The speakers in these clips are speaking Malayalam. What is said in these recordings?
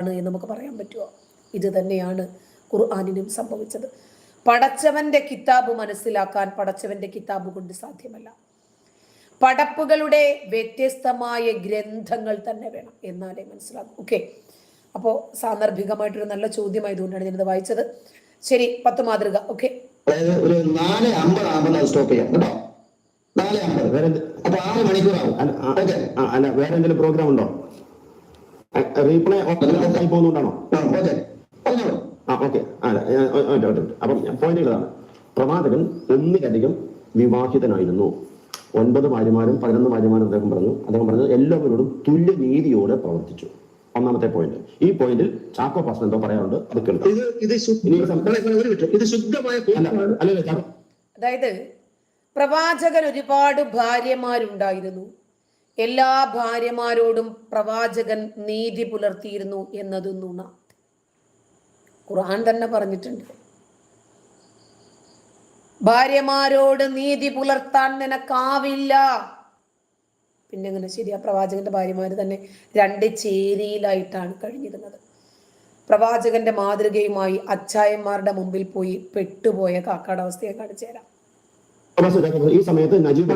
ആണ് എന്ന് നമുക്ക് പറയാൻ പറ്റുമോ ഇത് തന്നെയാണ് ഖുർആാനിനും സംഭവിച്ചത്. പടച്ചവന്റെ കിതാബ് മനസ്സിലാക്കാൻ പടച്ചവന്റെ കിതാബ് കൊണ്ട് സാധ്യമല്ല. പടപ്പുകളുടെ വ്യത്യസ്തമായ ഗ്രന്ഥങ്ങൾ തന്നെ വേണം എന്നാലേ മനസ്സിലാക്കും ഓക്കെ. അപ്പോൾ സാന്ദർഭികമായിട്ടൊരു നല്ല ചോദ്യമായതുകൊണ്ടാണ് ഞാനിത് വായിച്ചത്. ശരി പത്ത് മാതൃക. ഓക്കെ. അതായത് ഒരു നാല് അമ്പത് ആകുമ്പോൾ സ്റ്റോപ്പ് ചെയ്യാം. കേട്ടോ? നാല് അമ്പത്. വേറെ അപ്പൊ ആറ് മണിക്കൂറാവും. അല്ല വേറെ എന്തെങ്കിലും പ്രോഗ്രാം ഉണ്ടോ? റീപ്ലേ ആയി പോകുന്നുണ്ടാണോ ആ ഓക്കെ അപ്പം പോയിന്റ് ഇതാണ് പ്രവാചകൻ ഒന്നിലധികം വിവാഹിതനായിരുന്നു. ഒൻപത് ഭാര്യമാരും പതിനൊന്ന് ഭാര്യമാരും അദ്ദേഹം പറഞ്ഞു അദ്ദേഹം പറഞ്ഞത് എല്ലാവരോടും തുല്യ നീതിയോടെ പ്രവർത്തിച്ചു. ഒന്നാമത്തെ പോയിന്റ് ഈ പോയിന്റിൽ ചാക്കോ പാസ്റ്റർ എന്തോ പറയാറുണ്ട് അത് കേൾക്കാം. അതായത് പ്രവാചകൻ ഒരുപാട് ഭാര്യമാരുണ്ടായിരുന്നു. എല്ലാ ഭാര്യമാരോടും പ്രവാചകൻ നീതി പുലർത്തിയിരുന്നു എന്നത് നുണ. ഖുർആൻ തന്നെ പറഞ്ഞിട്ടുണ്ട്. ഭാര്യമാരോട് നീതി പുലർത്താൻ നിനക്കാവില്ല. പിന്നെ അങ്ങനെ ശരിയാ? പ്രവാചകന്റെ ഭാര്യമാർ തന്നെ രണ്ട് ചേരിയിലായിട്ടാണ് കഴിഞ്ഞിരുന്നത്. പ്രവാചകന്റെ മാതൃകയുമായി അച്ചായന്മാരുടെ മുമ്പിൽ പോയി പെട്ടുപോയ കാക്കാടവസ്ഥയെ അവസ്ഥയെ കാണിച്ചു തരാം. പാസ്റ്റർ, ചാക്കോ പാസ്റ്റർ, ഈ സമയത്ത് നജീബ്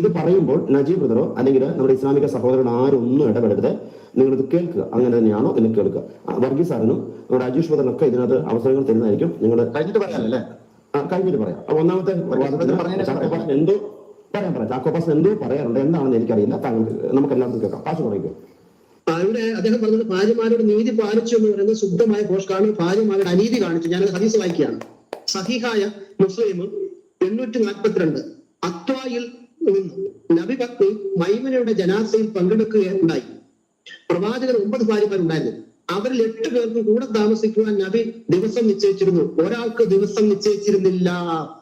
ഇത് പറയുമ്പോൾ നജീബ് ബ്രദറോ അല്ലെങ്കിൽ നമ്മുടെ ഇസ്ലാമിക സഹോദരൻ ആരൊന്നും ഇടപെടരുത്. നിങ്ങളിത് കേൾക്കുക. അങ്ങനെ തന്നെയാണോ എന്ന് കേൾക്കുക. വർഗീസ് സാറിനും നമ്മുടെ അജീഷ് ബ്രദറിനൊക്കെ ഇതിനകത്ത് അവസരങ്ങൾ തരുന്നതായിരിക്കും. നിങ്ങൾ കഴിഞ്ഞിട്ട് പറയാനല്ലേ കഴിഞ്ഞിട്ട് പറയാം. ഒന്നാമത്തെ എന്തോ പറയാം പറയാം. ചാക്കോ പാസ്റ്റർ എന്തോ പറയാറുണ്ട്. എന്താണെന്ന് എനിക്കറിയില്ല. താങ്കൾക്ക് നമുക്ക് എല്ലാവർക്കും കേൾക്കാം. പാസ് പറയുക. അവിടെ ഇവിടെ അദ്ദേഹം പറഞ്ഞത് ഭാര്യമാരോട് നീതി പാലിച്ചു എന്ന് പറയുന്നത് ശുദ്ധമായ പോസ്റ്റാണ് ഭാര്യമാരുടെ അനീതി കാണിച്ചു. ഞാനത് ഹദീസ് വായിക്കുകയാണ്. സഹിഹായ മുസ്ലിം എണ്ണൂറ്റി നാൽപ്പത്തിരണ്ട് അത്വായിൽ നിന്ന് നബി മൈമനയുടെ ജനാസയിൽ പങ്കെടുക്കുകയുണ്ടായി. പ്രവാചകർ ഒമ്പത് ഭാര്യമാരുണ്ടായിരുന്നു. അവരിൽ എട്ട് പേർക്ക് കൂടെ താമസിക്കുവാൻ നബി ദിവസം നിശ്ചയിച്ചിരുന്നു. ഒരാൾക്ക് ദിവസം നിശ്ചയിച്ചിരുന്നില്ല.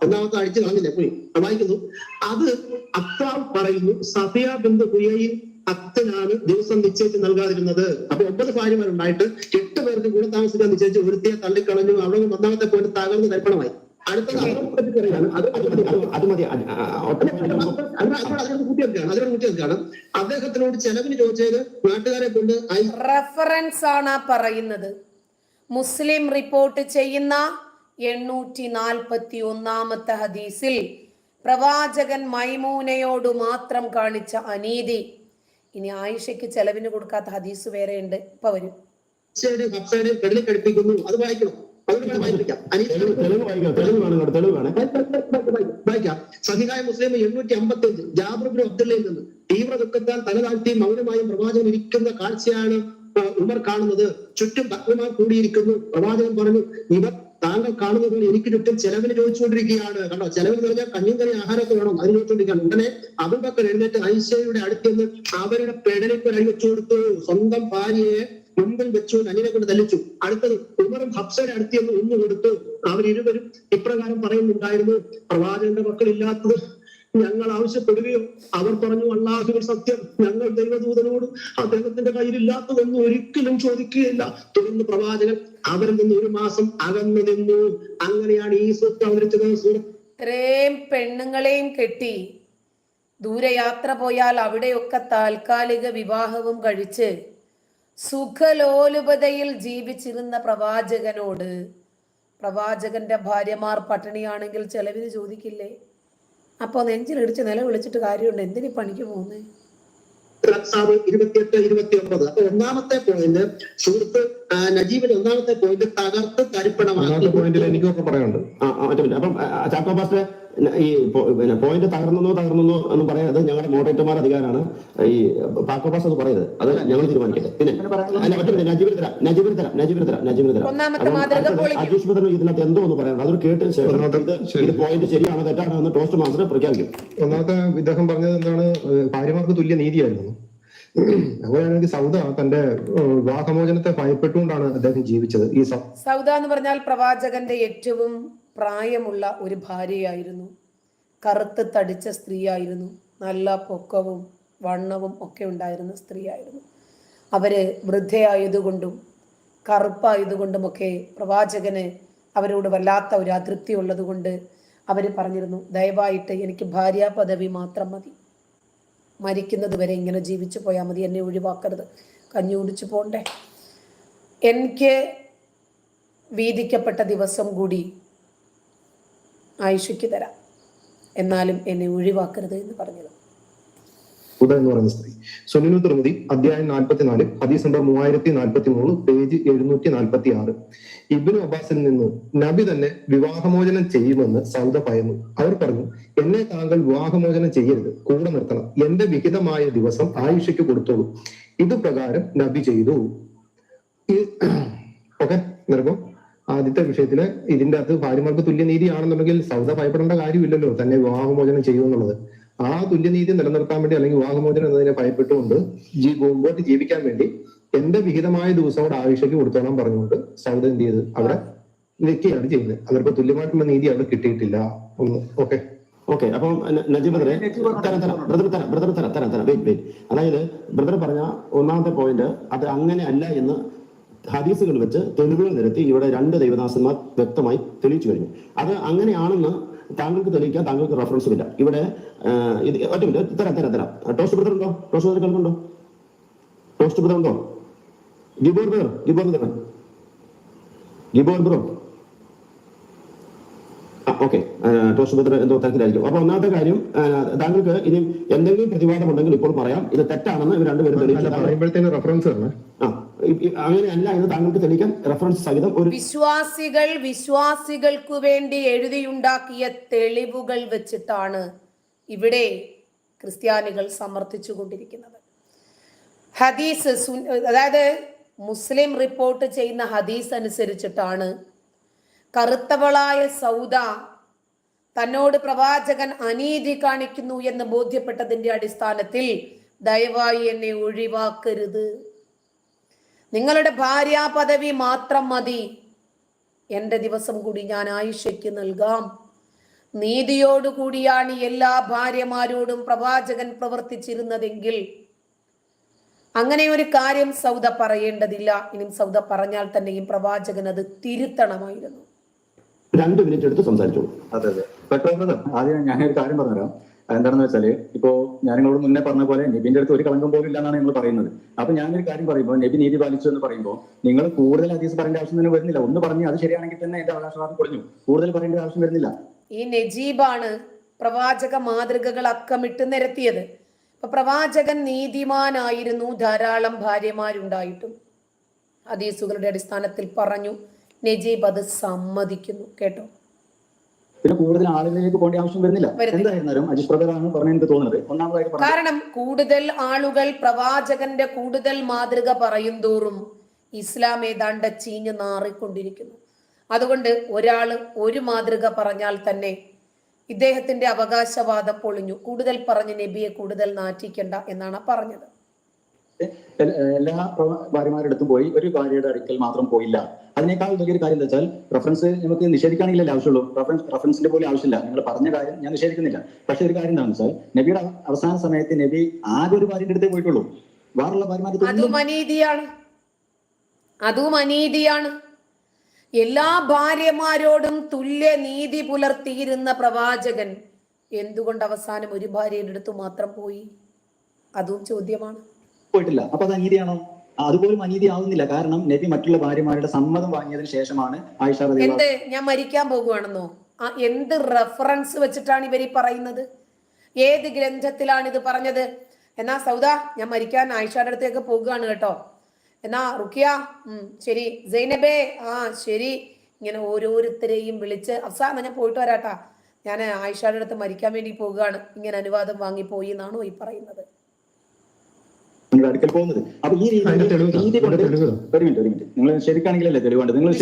ഒന്നാമത്തെ അഴിച്ചു കളഞ്ഞില്ലേ? പോയി. വായിക്കുന്നു. അത് അത്താവ് പറയുന്നു സഫിയ ബിന്ദു ഹുയയിൽ അത്തനാണ് ദിവസം നിശ്ചയിച്ച് നൽകാതിരുന്നത്. അപ്പൊ ഒമ്പത് ഭാര്യമാരുണ്ടായിട്ട് എട്ട് പേർക്ക് കൂടെ താമസിക്കാൻ നിശ്ചയിച്ച് ഒരുത്തിയെ തള്ളിക്കളഞ്ഞു. അവിടെ ഒന്നാമത്തെ പോയിട്ട് തകർന്ന് തരിപ്പണമായി. അടുത്തത് അതിനോട് അദ്ദേഹത്തിനോട് ചെലവിന് ചോദിച്ചത് നാട്ടുകാരെ കൊണ്ട് റഫറൻസ് റെഫറൻസ് ആണ് പറയുന്നത്. മുസ്ലിം റിപ്പോർട്ട് ചെയ്യുന്ന എണ്ണൂറ്റി നാൽപ്പത്തി ഒന്നാമത്തെ ഹദീസിൽ പ്രവാചകൻ മൈമൂനയോട് മാത്രം കാണിച്ച അനീതി. ഇനി ആയിഷയ്ക്ക് ചെലവിന് കൊടുക്കാത്ത ഹദീസ് വേറെ ഉണ്ട് ഇപ്പൊ വരും. കടലിൽ അത് വായിക്കണം. സഹിഹായ മുസ്ലിം എണ്ണൂറ്റി അമ്പത്തി അഞ്ച് ജാബിർ അബ്ദുള്ളയിൽ നിന്ന് തീവ്ര ദുഃഖത്താൽ തലതാഴ്ത്തി മൗനമായും പ്രവാചകൻ ഇരിക്കുന്ന കാഴ്ചയാണ് ഉമർ കാണുന്നത്. ചുറ്റും ഭക്തന്മാർ കൂടിയിരിക്കുന്നു. പ്രവാചകൻ പറഞ്ഞു ഇവർ താങ്കൾ കാണുന്ന പോലെ എനിക്ക് ചുറ്റും ചെലവിന് ചോദിച്ചുകൊണ്ടിരിക്കുകയാണ്. കണ്ടോ? ചെലവിന് പറഞ്ഞാൽ കഞ്ഞും കറി ആഹാരമൊക്കെ വേണം. അതിന് ചോദിച്ചുകൊണ്ടിരിക്കുകയാണ്. ഉടനെ അബുബക്കർ എഴുന്നേറ്റ് ഐശയുടെ അടുത്തെന്ന് അവരുടെ പെടലിക്ക് ഒരു വെച്ചു കൊടുത്തു. സ്വന്തം ഭാര്യയെ മുമ്പിൽ വെച്ചുകൊണ്ട് അനിനെ കൊണ്ട് തല്ലിച്ചു. അടുത്തത് ഉമറും ഹബ്സയുടെ അടുത്ത് നിന്ന് ഒന്ന് കൊടുത്തു. അവരിരുവരും ഇപ്രകാരം പറയുന്നുണ്ടായിരുന്നു. പ്രവാചകന്റെ മക്കളില്ലാത്തത് ഞങ്ങൾ ആവശ്യപ്പെടുകയോ അവർ പറഞ്ഞു അള്ളാഹുവിൽ സത്യം. ഞങ്ങൾ ദൈവദൂതനോട് അദ്ദേഹത്തിന്റെ കയ്യിലില്ലാത്തതൊന്നും ഒരിക്കലും ചോദിക്കുകയില്ല. തുടർന്ന് പ്രവാചകൻ അവരിൽ നിന്ന് ഒരു മാസം അകന്നു നിന്നു. അങ്ങനെയാണ് ഈ സ്വത്ത് അവതരിച്ചത്. ഇത്രയും പെണ്ണുങ്ങളെയും കെട്ടി ദൂരയാത്ര പോയാൽ അവിടെയൊക്കെ താൽക്കാലിക വിവാഹവും കഴിച്ച് സുഖലോലുപതയിൽ ജീവിച്ചിരുന്ന പ്രവാചകനോട് പ്രവാചകന്റെ ഭാര്യമാർ പട്ടിണിയാണെങ്കിൽ ചെലവിന് ചോദിക്കില്ലേ? അപ്പോൾ നെഞ്ചിലിടിച്ച് നില വിളിച്ചിട്ട് കാര്യമുണ്ട്. എന്തിനു പണിക്ക് പോകുന്നേ? സാബ് ഇരുപത്തിയെട്ട് ഇരുപത്തി ഒമ്പത് അപ്പൊ ഒന്നാമത്തെ പോയിന്റ് സുഹൃത്ത് നജീബിന്റെ ഒന്നാമത്തെ പോയിന്റ് തകർത്ത് തരിപ്പണമാക്കി ഒന്നാമത്തെ പോയിന്റിൽ എനിക്കൊക്കെ പറയാനുണ്ട്. അപ്പം ചാക്കോ പാസ്റ്റർ ഈ പിന്നെ പോയിന്റ് തകർന്നെന്നോ തകർന്നെന്നോ എന്ന് പറയാതെ ഞങ്ങളുടെ മോഡറേറ്റർമാർ അധികാരമാണ് ഈ പാക്കോ പാസ്റ്റർ അത് പറയരുത്. അത് ഞങ്ങൾ തീരുമാനിക്കട്ടെ. പിന്നെ നജീബിന് തരാം. നജീബിന് തരാം. നജീബിന് തരാം. നജീബിന് തരാം. ഒന്നാമത്തെ അപ്പം മാതൃക അടുത്തത് പൊളിക്കും. അജീഷ് ബദർ ഇതിനകത്ത് എന്തോ ഒന്ന് പറയാം അതൊരു കേട്ടതിന് ശേഷം ഇത് പോയിന്റ് ശരിയാണോ തെറ്റാണോ എന്ന് ടോസ്റ്റ് മാസ്റ്റർ പ്രഖ്യാപിക്കും. ഒന്നാമത്തെ ഇദ്ദേഹം പറഞ്ഞത് എന്താണ്? ഭാര്യമാർക്ക് തുല്യ നീതിയായിരുന്നു. അതുപോലെയാണെങ്കിൽ സൗദ തന്റെ വിവാഹമോചനത്തെ ഭയപ്പെട്ടുകൊണ്ടാണ് അദ്ദേഹം ജീവിച്ചത്. ഈ സൗദ എന്ന് പറഞ്ഞാൽ പ്രവാചകന്റെ ഏറ്റവും പ്രായമുള്ള ഒരു ഭാര്യയായിരുന്നു. കറുത്ത് തടിച്ച സ്ത്രീയായിരുന്നു. നല്ല പൊക്കവും വണ്ണവും ഒക്കെ ഉണ്ടായിരുന്ന സ്ത്രീയായിരുന്നു. അവർ വൃദ്ധയായതുകൊണ്ടും കറുപ്പായതുകൊണ്ടുമൊക്കെ പ്രവാചകന് അവരോട് വല്ലാത്ത ഒരു അതൃപ്തി ഉള്ളതുകൊണ്ട് അവർ പറഞ്ഞിരുന്നു ദയവായിട്ട് എനിക്ക് ഭാര്യാ പദവി മാത്രം മതി. മരിക്കുന്നത് വരെ ഇങ്ങനെ ജീവിച്ചു പോയാൽ മതി എന്നെ ഒഴിവാക്കരുത്. കഞ്ഞി കുടിച്ചു പോണ്ടേ. എനിക്ക് വീതിക്കപ്പെട്ട ദിവസം കൂടി ആയിഷയ്ക്ക് തരാം. എന്നാലും എന്നെ ഒഴിവാക്കരുത് എന്ന് പറഞ്ഞത് ഉദ എന്ന് പറയുന്ന സ്ത്രീ. സുനിനു തിരുമതി അധ്യായം നാൽപ്പത്തിനാല് ഹദീസ് നമ്പർ മൂവായിരത്തി നാൽപ്പത്തി മൂന്ന് പേജ് എഴുന്നൂറ്റി നാൽപ്പത്തി ആറ് ഇബിനു അബ്ബാസിൽ നിന്ന് നബി തന്നെ വിവാഹമോചനം ചെയ്യുമെന്ന് സൗദ ഭയന്നു അവർ പറഞ്ഞു എന്നെ താങ്കൾ വിവാഹമോചനം ചെയ്യരുത്. കൂടെ നിർത്തണം. എന്റെ വിഹിതമായ ദിവസം ആയുഷയ്ക്ക് കൊടുത്തോളൂ. ഇത് പ്രകാരം നബി ചെയ്തു. ഓക്കെ നിർഭം ആദ്യത്തെ വിഷയത്തിൽ ഇതിന്റെ അകത്ത് ഭാര്യമാർക്ക് തുല്യനീതിയാണെന്നുണ്ടെങ്കിൽ സൗദ ഭയപ്പെടേണ്ട കാര്യമില്ലല്ലോ. തന്നെ വിവാഹമോചനം ചെയ്യുമെന്നുള്ളത് ആ തുല്യനീതി നിലനിർത്താൻ വേണ്ടി അല്ലെങ്കിൽ വിവാഹമോചനം എന്നതിനെ ഭയപ്പെട്ടുകൊണ്ട് ജീ മുമ്പോട്ട് ജീവിക്കാൻ വേണ്ടി എന്റെ വിഹിതമായ ദിവസം കൂടെ ആയുഷയ്ക്ക് കൊടുത്തോളാൻ പറഞ്ഞുകൊണ്ട് സൗദി എന്ത് ചെയ്ത്? അവിടെ നിൽക്കുകയാണ് ചെയ്യുന്നത്. അവർക്ക് തുല്യമായിട്ടുള്ള നീതി അവിടെ കിട്ടിയിട്ടില്ല. ഒന്ന് ഓക്കെ. ഓക്കെ അപ്പം നജീബ് ബ്രദറെ തരാം തരാം. ബ്രദർ തരാം ബ്രദർ തരാം തരാം തരാം. Wait wait. അതായത് ബ്രദർ പറഞ്ഞ ഒന്നാമത്തെ പോയിന്റ് അത് അങ്ങനെ അല്ല എന്ന് ഹദീസുകൾ വെച്ച് തെളിവുകൾ നിരത്തി ഇവിടെ രണ്ട് ദൈവദാസന്മാർ വ്യക്തമായി തെളിയിച്ചു കഴിഞ്ഞു. അത് അങ്ങനെയാണെന്ന് താങ്കൾക്ക് തെളിയിക്കാം താങ്കൾക്ക് റെഫറൻസും ഇല്ല. ഇവിടെ തരാം തരാം തരാം. ടോസ്റ്റ് ബ്രദർ ഉണ്ടോ? ടോസ്റ്റ് ബ്രദർ കേൾക്കുന്നുണ്ടോ? ടോസ്റ്റ് ബ്രദർ ഉണ്ടോ? ഗിബോർ ബ്രദർ ഗിബോർ ബ്രദർ ഗിബോർ ബ്രോ ഓക്കെ. ബ്രദർ എന്തോ തിരക്കിലായിരിക്കും. അപ്പൊ ഒന്നാമത്തെ കാര്യം താങ്കൾക്ക് ഇനി എന്തെങ്കിലും പ്രതിവാദം ഉണ്ടെങ്കിൽ ഇപ്പോൾ പറയാം. ഇത് തെറ്റാണെന്ന് ഇവർ രണ്ടുപേരും തെളിയിക്കും റെഫറൻസ് ആ അങ്ങനെയല്ല എന്ന് താങ്കൾക്ക് തെളിയിക്കാൻ റെഫറൻസ് സഹിതം ഒരു വിശ്വാസികൾ വിശ്വാസികൾക്ക് വേണ്ടി എഴുതിയുണ്ടാക്കിയ തെളിവുകൾ വെച്ചിട്ടാണ് ഇവിടെ ക്രിസ്ത്യാനികൾ സമർത്ഥിച്ചു കൊണ്ടിരിക്കുന്നത് ഹദീസ് അതായത് മുസ്ലിം റിപ്പോർട്ട് ചെയ്യുന്ന ഹദീസ് അനുസരിച്ചിട്ടാണ് കറുത്തവളായ സൗദ തന്നോട് പ്രവാചകൻ അനീതി കാണിക്കുന്നു എന്ന് ബോധ്യപ്പെട്ടതിന്റെ അടിസ്ഥാനത്തിൽ ദയവായി എന്നെ ഒഴിവാക്കരുത്. നിങ്ങളുടെ ഭാര്യ പദവി മാത്രം മതി. എന്റെ ദിവസം കൂടി ഞാൻ ആയിഷയ്ക്ക് നൽകാം. നീതിയോടുകൂടിയാണ് എല്ലാ ഭാര്യമാരോടും പ്രവാചകൻ പ്രവർത്തിച്ചിരുന്നതെങ്കിൽ അങ്ങനെ ഒരു കാര്യം സൗദ പറയേണ്ടതില്ല. ഇനി സൗദ പറഞ്ഞാൽ തന്നെയും പ്രവാചകൻ അത് തിരുത്തണമായിരുന്നു. രണ്ട് മിനിറ്റ് എടുത്ത് സംസാരിച്ചോളൂ. അതെ അതെ. പെട്ടെന്ന് ആദ്യം ഞാനൊരു കാര്യം പറഞ്ഞുതരാം. എന്താണെന്ന് വെച്ചാൽ ഇപ്പോ ഞാൻ നിങ്ങളോട് മുന്നേ പറഞ്ഞ പോലെ നബിന്റെ അടുത്ത് ഒരു കളങ്കം പോലും ഇല്ലെന്നാണ് നിങ്ങൾ പറയുന്നത്. അപ്പൊ ഞാനൊരു കാര്യം പറയുമ്പോൾ നബി നീതി പാലിച്ചു എന്ന് പറയുമ്പോൾ നിങ്ങൾ കൂടുതൽ ഹദീസ് പറയേണ്ട ആവശ്യം തന്നെ വരുന്നില്ല. ഒന്ന് പറഞ്ഞു അത് ശരിയാണെങ്കിൽ തന്നെ എന്റെ അവകാശവാദം കുറഞ്ഞു കൂടുതൽ പറയേണ്ട ആവശ്യം വരുന്നില്ല. ഈ നജീബാണ് പ്രവാചക മാതൃകകൾ അക്കമിട്ട് നിരത്തിയത്. അപ്പൊ പ്രവാചകൻ നീതിമാനായിരുന്നു ധാരാളം ഭാര്യമാരുണ്ടായിട്ടും. ഹദീസുകളുടെ അടിസ്ഥാനത്തിൽ പറഞ്ഞു നജീബ് അത് സമ്മതിക്കുന്നു. കേട്ടോ? പിന്നെ കൂടുതൽ ആളുകളിലേക്ക് പോകേണ്ട ആവശ്യം വരുന്നില്ല. എന്തായിരുന്നാലും അജിത് പറഞ്ഞ എനിക്ക് തോന്നുന്നത്. ഒന്നാമതായിട്ട് കാരണം കൂടുതൽ ആളുകൾ പ്രവാചകന്റെ കൂടുതൽ മാതൃക പറയും തോറും ഇസ്ലാം ഏതാണ്ട് ചീഞ്ഞു നാറിക്കൊണ്ടിരിക്കുന്നു. അതുകൊണ്ട് ഒരാൾ ഒരു മാതൃക പറഞ്ഞാൽ തന്നെ ഇദ്ദേഹത്തിന്റെ അവകാശവാദം പൊളിഞ്ഞു. കൂടുതൽ പറഞ്ഞ് നബിയെ കൂടുതൽ നാറ്റിക്കണ്ട എന്നാണ് പറഞ്ഞത്. എല്ലാ ഭാര്യമാരുടെ അടുത്തും പോയി. ഒരു ഭാര്യയുടെ അടുക്കൽ മാത്രം പോയില്ല. അതിനേക്കാൾ വലിയൊരു കാര്യം എന്താ വെച്ചാൽ റഫറൻസ് നമുക്ക് നിഷേധിക്കാണെങ്കിലല്ലേ ആവശ്യമുള്ളൂ. റഫറൻസ് റഫറൻസിന്റെ പോലും ആവശ്യമില്ല. നിങ്ങൾ പറഞ്ഞ കാര്യം ഞാൻ നിഷേധിക്കുന്നില്ല. പക്ഷെ ഒരു കാര്യം എന്താണെന്ന് വെച്ചാൽ നബിയുടെ അവസാന സമയത്ത് നബി ആകെ ഒരു ഭാര്യയുടെ അടുത്തേ പോയിട്ടുള്ളൂ. വേറുള്ള ഭാര്യമാരുടെ അതും അനീതിയാണ്. എല്ലാ ഭാര്യമാരോടും തുല്യ നീതി പുലർത്തിയിരുന്ന പ്രവാചകൻ എന്തുകൊണ്ട് അവസാനം ഒരു ഭാര്യയുടെ അടുത്ത് മാത്രം പോയി? അതും ചോദ്യമാണ്. പോയിട്ടില്ല. അപ്പൊ അത് അനീതിയാണോ? അതുപോലും അനീതി ആവുന്നില്ല കാരണം നബി മറ്റുള്ള ഭാര്യമാരുടെ സമ്മതം വാങ്ങിയതിനു ശേഷമാണ് ആയിഷ എന്ത്? ഞാൻ മരിക്കാൻ പോകുവാണെന്നോ? എന്ത് റെഫറൻസ് വെച്ചിട്ടാണ് ഇവർ ഈ പറയുന്നത്? ഏത് ഗ്രന്ഥത്തിലാണ് ഇത് പറഞ്ഞത്? എന്നാ സൗദ ഞാൻ മരിക്കാൻ ആയിഷയുടെ അടുത്തേക്ക് പോകുകയാണ് കേട്ടോ. എന്നാ റുക്കിയ ഉം ശരി. സൈനബേ ആ ശരി. ഇങ്ങനെ ഓരോരുത്തരെയും വിളിച്ച് അവസാനം ഞാൻ പോയിട്ട് വരാട്ടാ. ഞാൻ ആയിഷയുടെ അടുത്ത് മരിക്കാൻ വേണ്ടി പോകുകയാണ് ഇങ്ങനെ അനുവാദം വാങ്ങിപ്പോയി എന്നാണോ ഈ പറയുന്നത്. നിങ്ങളുടെ അടുക്കൽ പോകുന്നത്. അപ്പൊ ഈ രീതി കൊണ്ട് ഒരു മിനിറ്റ് ഒരു മിനിറ്റ്. നിങ്ങൾ ശരിക്കാണെങ്കിലല്ലേ തെളിവുണ്ട്? നിങ്ങൾ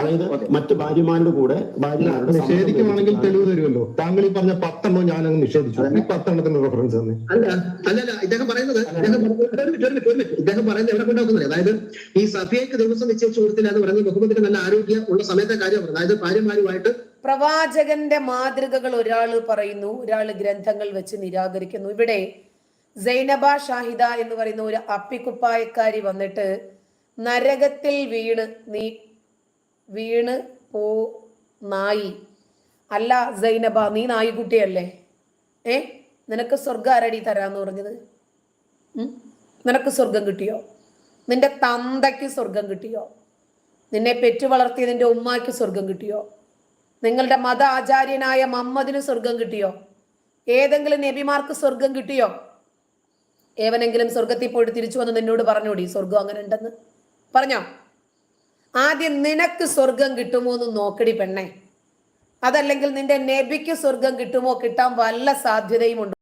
അതായത് മറ്റു ഭാര്യമാരുടെ കൂടെ ഭാര്യമാരുടെ നിഷേധിക്കുവാണെങ്കിൽ തെളിവ് തരുമല്ലോ. താങ്കൾ ഈ പറഞ്ഞ പത്തെണ്ണം ഞാൻ അങ്ങ് നിഷേധിച്ചു. ഈ പത്തെണ്ണത്തിന്റെ റെഫറൻസ് തന്നെ. അല്ല അല്ലല്ല ഇദ്ദേഹം പറയുന്നത് ഇദ്ദേഹം പറയുന്നത് എവിടെ കൊണ്ടാക്കുന്നത് അതായത് ഈ സഫിയക്ക് ദിവസം നിശ്ചയിച്ചു കൊടുത്തില്ല എന്ന് പറയുന്നത് മുഹമ്മദിന് നല്ല ആരോഗ്യം ഉള്ള സമയത്തെ കാര്യം അതായത് ഭാര്യമാരുമായിട്ട് പ്രവാചകന്റെ മാതൃകകൾ ഒരാൾ പറയുന്നു ഒരാൾ ഗ്രന്ഥങ്ങൾ വെച്ച് നിരാകരിക്കുന്നു. ഇവിടെ സൈനബ ഷാഹിദ എന്ന് പറയുന്ന ഒരു അപ്പിക്കുപ്പായക്കാരി വന്നിട്ട് നരകത്തിൽ വീണ് നീ വീണ് പോ നായി. അല്ല സൈനബ നീ നായിക്കുട്ടിയല്ലേ? ഏ? നിനക്ക് സ്വർഗം ആരടി തരാന്ന് പറഞ്ഞത്? നിനക്ക് സ്വർഗം കിട്ടിയോ? നിന്റെ തന്തയ്ക്ക് സ്വർഗം കിട്ടിയോ? നിന്നെ പെറ്റു വളർത്തിയ നിന്റെ ഉമ്മാക്ക് സ്വർഗം കിട്ടിയോ? നിങ്ങളുടെ മത ആചാര്യനായ മമ്മദിന് സ്വർഗം കിട്ടിയോ? ഏതെങ്കിലും നബിമാർക്ക് സ്വർഗം കിട്ടിയോ? ഏവനെങ്കിലും സ്വർഗത്തിൽ പോയിട്ട് തിരിച്ചു വന്ന് നിന്നോട് പറഞ്ഞോടി സ്വർഗം അങ്ങനെ ഉണ്ടെന്ന്. പറഞ്ഞോ? ആദ്യം നിനക്ക് സ്വർഗം കിട്ടുമോ എന്ന് നോക്കടി പെണ്ണേ. അതല്ലെങ്കിൽ നിന്റെ നബിക്ക് സ്വർഗം കിട്ടുമോ കിട്ടാൻ വല്ല സാധ്യതയും